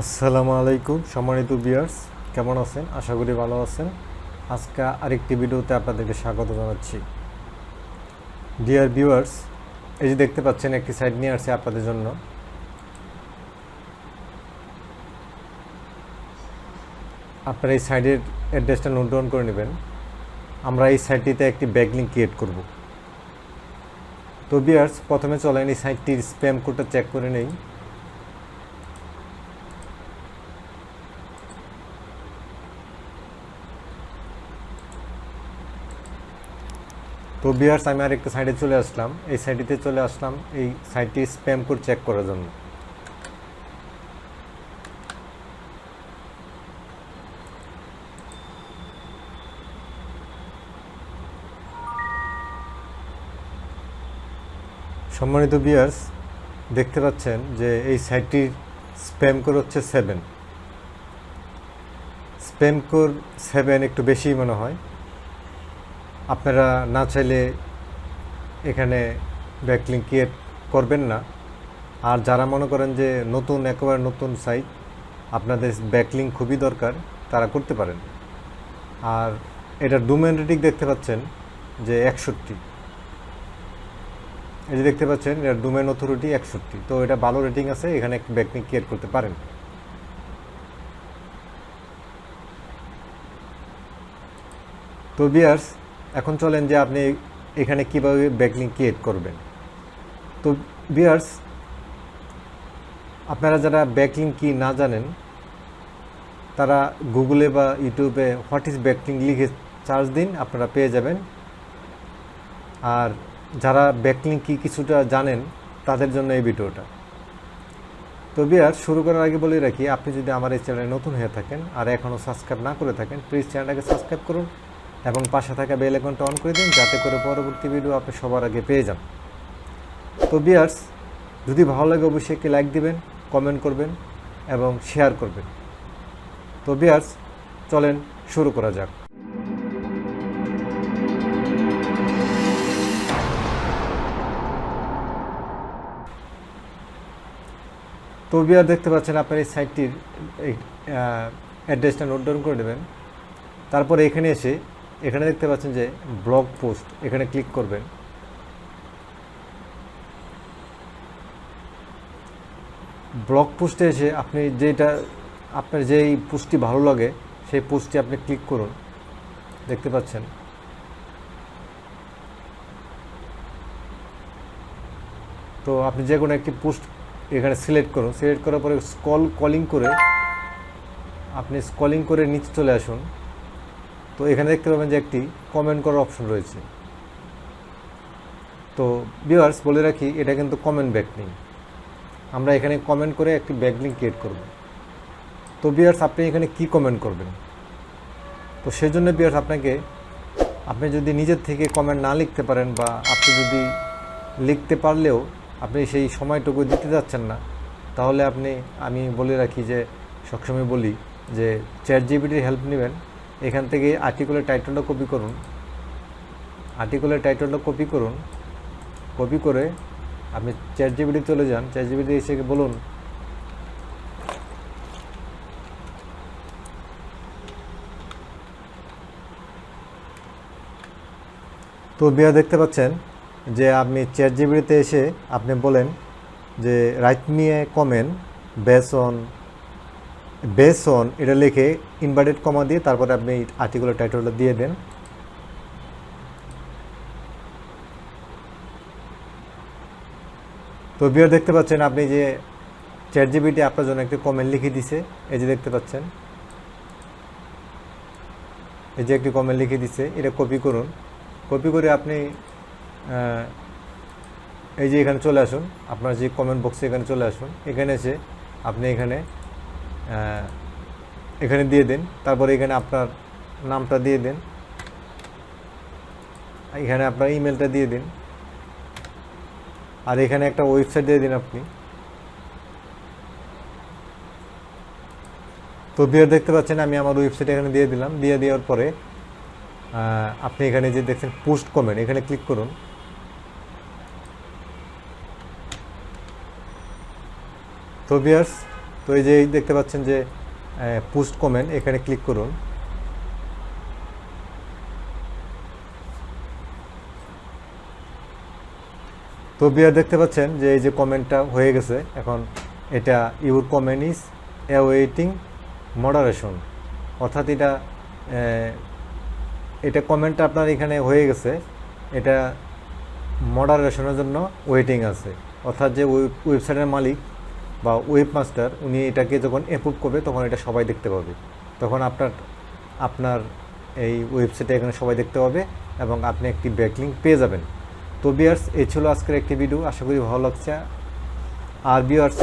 আসসালামু আলাইকুম, সম্মানিত বিয়ার্স কেমন আছেন? আশা করি ভালো আছেন। আজকে আরেকটি ভিডিওতে আপনাদেরকে স্বাগত জানাচ্ছি। ডিয়ার ভিউয়ার্স এই যে দেখতে পাচ্ছেন, একটি সাইড নিয়ে আসছে আপনাদের জন্য। আপনারা এই সাইডের অ্যাড্রেসটা নোট ডাউন করে নেবেন। আমরা এই সাইটটিতে একটি ব্যাকলিং ক্রিয়েট করব। তো বিয়ার্স প্রথমে চলেন এই সাইটটির স্প্যাম কোডটা চেক করে নেই। তো বিয়ার্স, আমি আর একটা সাইডে চলে আসলাম। এই সাইটটিতে চলে আসলাম। এই সাইটটি স্প্যাম কোড চেক করার জন্য। সম্মানিত বিয়ার্স, দেখতে পাচ্ছেন যে এই সাইটটির স্প্যাম কোড হচ্ছে সেভেন স্প্যাম কোড সেভেন একটু বেশিই মনে হয়। আপনারা না চাইলে এখানে ব্যাকলিং ক্রিয়েট করবেন না। আর যারা মনে করেন যে নতুন, একেবারে নতুন সাইট আপনাদের ব্যাকলিং খুবই দরকার, তারা করতে পারেন। আর এটার ডোমেন রেটিং দেখতে পাচ্ছেন যে একষট্টি। এই যে দেখতে পাচ্ছেন, এটার ডোমেন অথরিটি একষট্টি। তো এটা ভালো রেটিং আছে, এখানে ব্যাকলিং ক্রিয়েট করতে পারেন। তো বিয়ার্স এখন চলেন যে আপনি এখানে কীভাবে ব্যাকলিং ক্রিয়েট করবেন। তো বিয়ার্স আপনারা যারা ব্যাকলিং কি না জানেন, তারা গুগলে বা ইউটিউবে হোয়াট ইজ ব্যাকলিং লিখে চার্জ দিন, আপনারা পেয়ে যাবেন। আর যারা ব্যাকলিং কি কিছুটা জানেন, তাদের জন্য এই ভিডিওটা। তো বিয়ার শুরু করার আগে বলে রাখি, আপনি যদি আমার এই চ্যানেলে নতুন হয়ে থাকেন আর এখনও সাবস্ক্রাইব না করে থাকেন প্লিজ চ্যানেলটাকে সাবস্ক্রাইব করুন। এবং পাশে থাকা বেল আইকনটা অন করে দিন, যাতে করে পরবর্তী ভিডিও আপনি সবার আগে পেয়ে যান। তো বিয়ার্স যদি ভালো লাগে অবশ্যই একটি লাইক দিবেন, কমেন্ট করবেন এবং শেয়ার করবেন। তো বিয়ার্স চলেন শুরু করা যাক। তো বিয়ার দেখতে পাচ্ছেন আপনার এই সাইটটির অ্যাড্রেসটা নোট ডাউন করে দেবেন। তারপরে এখানে এসে এখানে দেখতে পাচ্ছেন যে ব্লগ পোস্ট এখানে ক্লিক করবেন। ব্লগ পোস্টে এসে আপনি যেটা, আপনার যেই পোস্টটি ভালো লাগে, সেই পোস্টটি আপনি ক্লিক করুন। দেখতে পাচ্ছেন। তো আপনি যে কোনো একটি পোস্ট এখানে সিলেক্ট করুন। সিলেক্ট করার পরে স্কল কলিং করে আপনি স্কলিং করে নিচে চলে আসুন। তো এখানে দেখতে পাবেন যে একটি কমেন্ট করার অপশন রয়েছে। তো ভিউয়ার্স বলে রাখি, এটা কিন্তু কমেন্ট ব্যাকলিং আমরা এখানে কমেন্ট করে একটি ব্যাকলিং ক্রিয়েট করব। তো ভিউয়ার্স আপনি এখানে কি কমেন্ট করবেন? তো সেই জন্য ভিউয়ার্স আপনাকে, আপনি যদি নিজের থেকে কমেন্ট না লিখতে পারেন বা আপনি যদি লিখতে পারলেও আপনি সেই সময়টুকু দিতে যাচ্ছেন না, তাহলে আপনি, আমি বলে রাখি যে, সবসময় বলি যে চ্যাট জিবিটির হেল্প নেবেন। এখান থেকে আর্টিকেলের টাইটেলটা কপি করুন। আর্টিকেলের টাইটেলটা কপি করুন। কপি করে আপনি চ্যাট জিবিটি চলে যান। চ্যাট জিবিটি এসে বলুন, তো বিয়া দেখতে পাচ্ছেন যে আপনি চ্যাট জিবিটিতে এসে আপনি বলেন যে write a comment base on base on এটা লিখে ইনভার্টেড কমা দিয়ে তারপরে আপনি আর্টিকেলের টাইটেলটা দিয়ে দেন। তো বিয়ার দেখতে পাচ্ছেন আপনি যে চ্যাট জিবিটি আপনার জন্য একটি কমেন্ট লিখে দিছে, এই যে দেখতে পাচ্ছেন। এই যে একটি কমেন্ট লিখে দিছে, এটা কপি করুন। কপি করে আপনি এই যে এখানে চলে আসুন, আপনার যে কমেন্ট বক্সে এখানে চলে আসুন। এখানে এসে আপনি এখানে এখানে দিয়ে দিন। তারপরে এখানে আপনার নামটা দিয়ে দিন। এখানে আপনার ইমেলটা দিয়ে দিন। আর এখানে একটা ওয়েবসাইট দিয়ে দিন আপনি। তো বিয়ার দেখতে পাচ্ছেন, আমি আমার ওয়েবসাইট এখানে দিয়ে দিলাম। দিয়ে দেওয়ার পরে আপনি এখানে যে দেখছেন পোস্ট কমেন্ট, এখানে ক্লিক করুন। তো বিয়ার্স তো এই যে দেখতে পাচ্ছেন যে পোস্ট কমেন্ট, এখানে ক্লিক করুন। তো বিয়ার দেখতে পাচ্ছেন যে এই যে কমেন্টটা হয়ে গেছে। এখন এটা your comment is awaiting moderation অর্থাৎ এটা এটা কমেন্টটা আপনার এখানে হয়ে গেছে। এটা মডারেশনের জন্য ওয়েটিং আছে। অর্থাৎ যে ওয়েব- ওয়েবসাইটের মালিক বা ওয়েব মাস্টার উনি এটাকে যখন অ্যাপ্রুভ করবে, তখন এটা সবাই দেখতে পাবে। তখন আপনার আপনার এই ওয়েবসাইটে এখানে সবাই দেখতে পাবে এবং আপনি একটি ব্যাকলিঙ্ক পেয়ে যাবেন। তো বিয়ার্স এই ছিল আজকের একটি ভিডিও আশা করি ভালো লাগছে। আর বিয়ার্স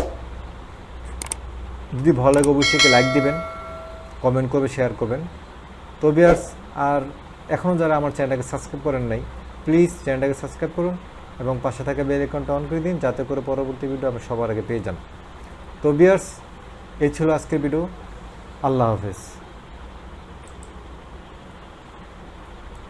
যদি ভালো লাগে অবশ্যই লাইক দিবেন কমেন্ট করবে শেয়ার করবেন। তো বিয়ার্স আর এখনও যারা আমার চ্যানেলটাকে সাবস্ক্রাইব করেন নাই প্লিজ চ্যানেলটাকে সাবস্ক্রাইব করুন এবং পাশে থাকা বেল আইকনটা অন করে দিন, যাতে করে পরবর্তী ভিডিও আপনি সবার আগে পেয়ে যান। তো বিয়ার্স এই ছিল আজকের ভিডিও। আল্লাহ হাফেজ।